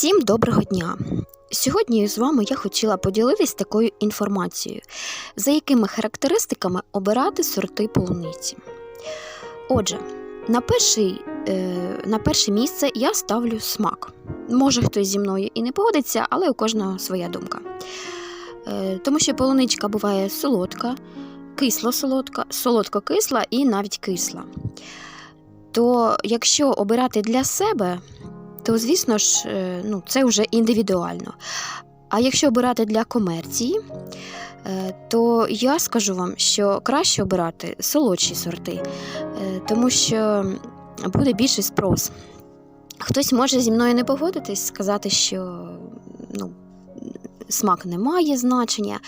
Всім доброго дня! Сьогодні з вами я хотіла поділитись такою інформацією, за якими характеристиками обирати сорти полуниці. Отже, на, перший, е, на перше місце я ставлю смак. Може хтось зі мною і не погодиться, але у кожного своя думка. Е, тому що полуничка буває солодка, кисло-солодка, солодко-кисла і навіть кисла. То якщо обирати для себе, то звісно ж, е, ну, це вже індивідуально. А якщо обирати для комерції, е, то я скажу вам, що краще обирати солодші сорти, е, тому що буде більший спрос. Хтось може зі мною не погодитись, сказати, що ну, смак не має значення.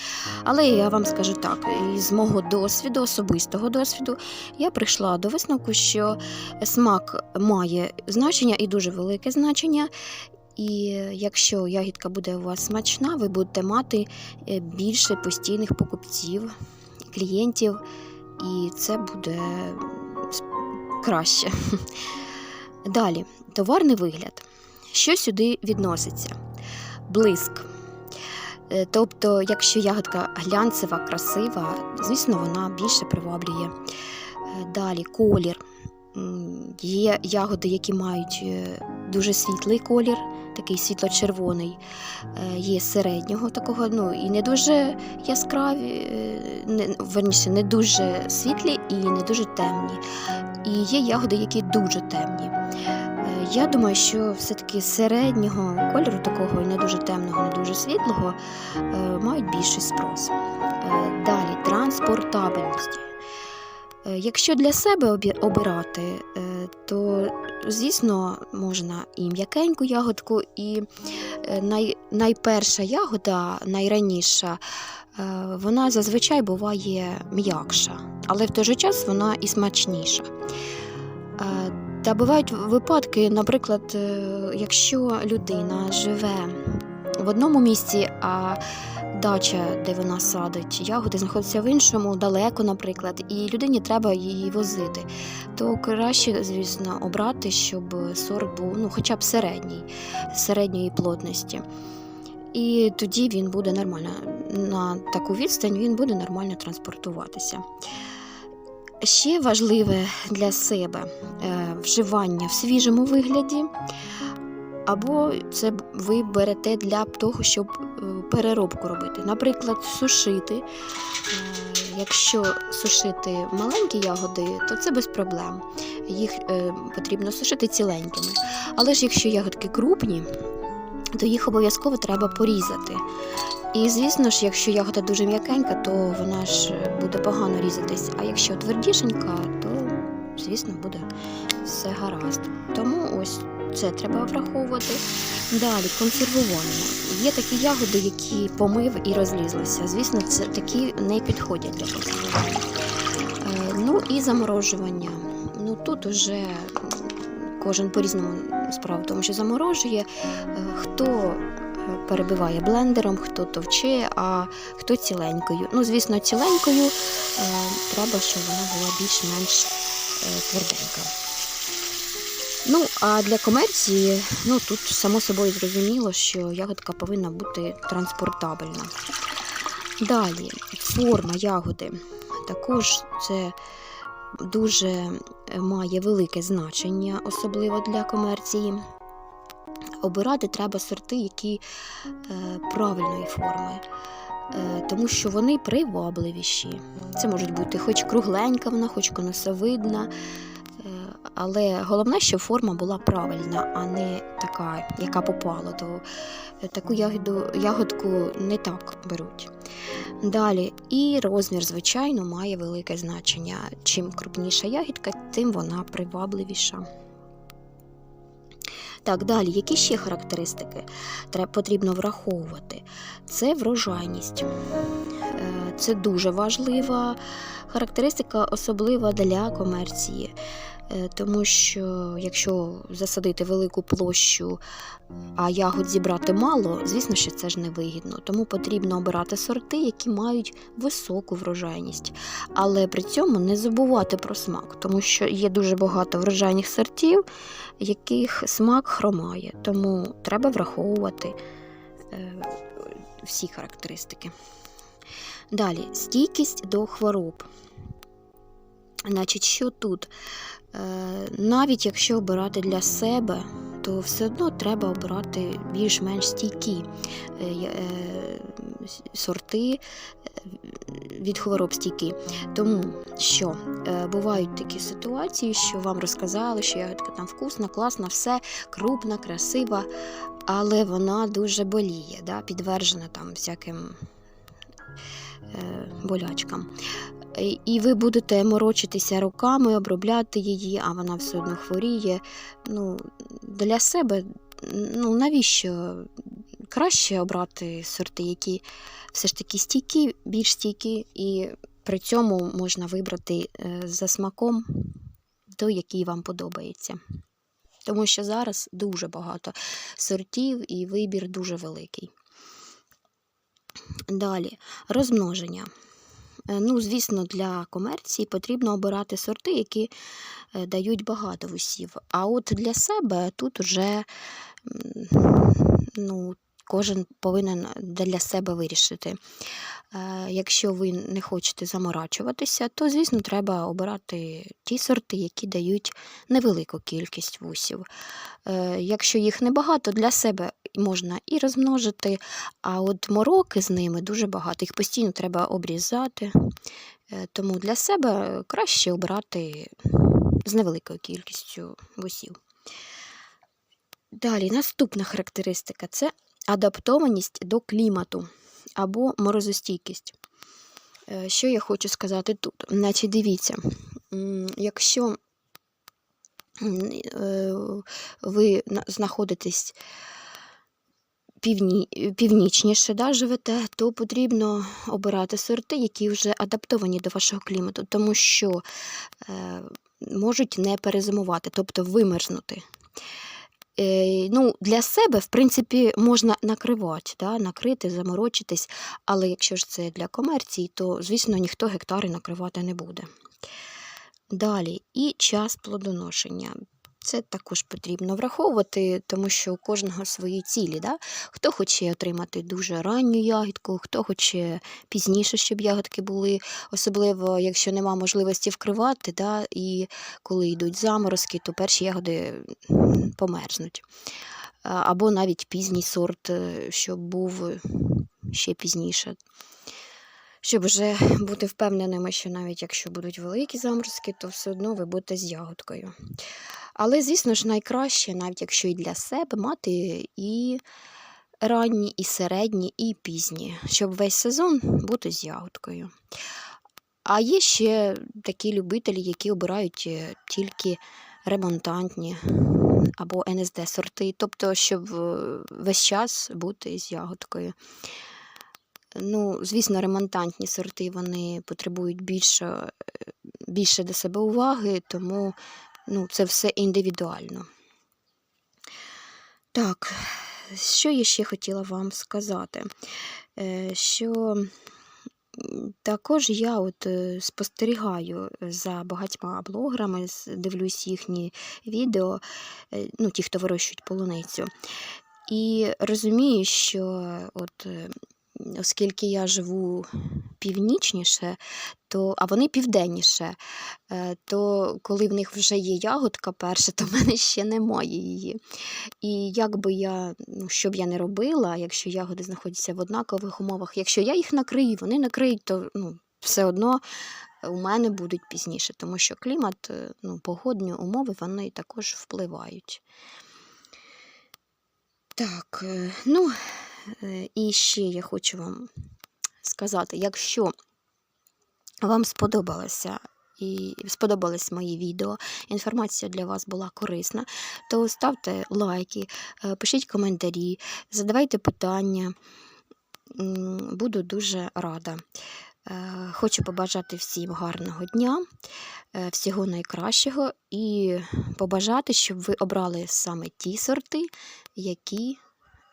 Але я вам скажу так: із мого досвіду, особистого досвіду, я прийшла до висновку, що смак має значення і дуже велике значення. І якщо ягідка буде у вас смачна, ви будете мати е, більше постійних покупців, клієнтів, і це буде краще. Далі, товарний вигляд. Що сюди відноситься? Блиск. Е, Тобто, якщо ягодка глянцева, красива, звісно, вона більше приваблює. Е, Далі колір. Є ягоди, які мають е, дуже світлий колір, такий світло-червоний, є середнього такого, ну і не дуже яскраві, не, верніше, не дуже світлі і не дуже темні. І є ягоди, які дуже темні. Я думаю, що все-таки середнього кольору, такого не дуже темного, не дуже світлого, е, мають більший спрос. Е, Далі транспортабельність. Е, Якщо для себе обирати, то звісно можна і м'якеньку ягодку, і най, найперша ягода, найраніша, вона зазвичай буває м'якша, але в той же час вона і смачніша. Та бувають випадки, наприклад, е, якщо людина живе в одному місці, а дача, де вона садить ягоди, знаходиться в іншому, далеко, наприклад, і людині треба її возити, то краще, звісно, обрати, щоб сорт був ну, хоча б середній, середньої плотності. І тоді він буде нормально на таку відстань він буде нормально транспортуватися. Ще важливе для себе е, вживання в свіжому вигляді, або це ви берете для того, щоб е, переробку робити. Наприклад, сушити. Е, Якщо сушити маленькі ягоди, то це без проблем. Їх потрібно сушити ціленькими. Але ж якщо ягодки крупні, то їх обов'язково треба порізати. І звісно ж, якщо ягода дуже м'якенька, то вона ж буде погано різатись. А якщо твердішенька, то звісно буде все гаразд. Тому ось це треба враховувати. Далі консервування. Є такі ягоди, які помив і розлізлися. Звісно, це такі не підходять для консервування. Е, Ну і заморожування. Ну тут уже кожен по-різному справа в тому, що заморожує. Е, Хто е, перебиває блендером, хто товче, а хто ціленькою. Ну, звісно, ціленькою е, треба, щоб вона була більш-менш е, тверденька. Ну, а для комерції, ну тут само собою зрозуміло, що ягодка повинна бути транспортабельна. Далі, форма ягоди. Також це дуже е, має велике значення, особливо для комерції. Обирати треба сорти, які е, правильної форми, е, тому що вони привабливіші. Це можуть бути хоч кругленька вона, хоч конусовидна. Е, Але головне, щоб форма була правильна, а не така, яка попала. То таку ягоду, ягодку не так беруть. Далі, і розмір, звичайно, має велике значення. Чим крупніша ягідка, тим вона привабливіша. Так, далі, які ще характеристики потрібно враховувати? Це врожайність. Е, Це дуже важлива характеристика, особлива для комерції. Е, Тому що якщо засадити велику площу, а ягод зібрати мало, звісно, що це ж не вигідно. Тому потрібно обирати сорти, які мають високу врожайність. Але при цьому не забувати про смак, тому що є дуже багато врожайних сортів, яких смак хромає. Тому треба враховувати е, всі характеристики. Далі, стійкість до хвороб. Значить, що тут? Е, навіть якщо обирати для себе, то все одно треба обирати більш-менш стійкі е, е, сорти від хвороб стійкі. Тому що бувають такі ситуації, що вам розказали, що ягодка там вкусна, класна, все крупна, красива, але вона дуже боліє, да, підтверджена там всяким болячкам. І ви будете морочитися руками, обробляти її, а вона все одно хворіє. Ну, для себе, ну навіщо краще обрати сорти, які все ж таки стійкі, більш стійкі, і при цьому можна вибрати е, за смаком той, який вам подобається. Тому що зараз дуже багато сортів і вибір дуже великий. Далі, розмноження. Е, Ну, звісно, для комерції потрібно обирати сорти, які е, дають багато вусів. А от для себе тут уже ну, кожен повинен для себе вирішити. Е, Якщо ви не хочете заморачуватися, то, звісно, треба обирати ті сорти, які дають невелику кількість вусів. Е, Якщо їх небагато, для себе можна і розмножити, а от мороки з ними дуже багато. Їх постійно треба обрізати. Е, Тому для себе краще обирати з невеликою кількістю вусів. Далі, наступна характеристика це адаптованість до клімату або морозостійкість. Е, Що я хочу сказати тут? Значить, дивіться, якщо е, ви знаходитесь півні, північніше да, живете, то потрібно обирати сорти, які вже адаптовані до вашого клімату, тому що е, можуть не перезимувати, тобто вимерзнути. Е, ну, для себе, в принципі, можна накривати, да, накрити, заморочитись, але якщо ж це для комерції, то, звісно, ніхто гектари накривати не буде. Далі, і час плодоношення. Це також потрібно враховувати, тому що у кожного свої цілі. Да? Хто хоче отримати дуже ранню ягідку, хто хоче пізніше, щоб ягодки були, особливо якщо нема можливості вкривати, да? і коли йдуть заморозки, то перші ягоди померзнуть. Або навіть пізній сорт, е, щоб був ще пізніше. Щоб вже бути впевненими, що навіть якщо будуть великі заморозки, то все одно ви будете з ягодкою. Але, звісно ж, найкраще, навіть якщо і для себе, мати і ранні, і середні, і пізні, щоб весь сезон бути з ягодкою. А є ще такі любителі, які обирають е, тільки ремонтантні або НСД сорти, тобто, щоб е, весь час бути з ягодкою. Ну, звісно, ремонтантні сорти вони потребують більше, е, більше до себе уваги, тому ну, це все індивідуально. Так, що я ще хотіла вам сказати? Е, Що також я от е, спостерігаю за багатьма блогерами, дивлюсь їхні відео, ну, ті, хто вирощують полуницю. І розумію, що от, оскільки я живу північніше, то, а вони південніше, е, то коли в них вже є ягодка перша, то в мене ще немає її. І як би я, ну, що б я не робила, якщо ягоди знаходяться в однакових умовах, якщо я їх накрию, вони накриють, то ну, все одно у мене будуть пізніше, тому що клімат, е, ну, погодні умови вони також впливають. Так, е, ну і ще я хочу вам сказати, якщо вам сподобалося і сподобались мої відео, інформація для вас була корисна, то ставте лайки, е, пишіть коментарі, задавайте питання. Буду дуже рада. Е, Хочу побажати всім гарного дня, е, всього найкращого і побажати, щоб ви обрали саме ті сорти, які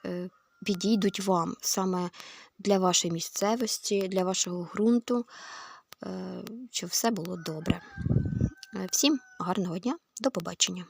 е, підійдуть вам саме для вашої місцевості, для вашого ґрунту, е, щоб все було добре. Е, Всім гарного дня, до побачення.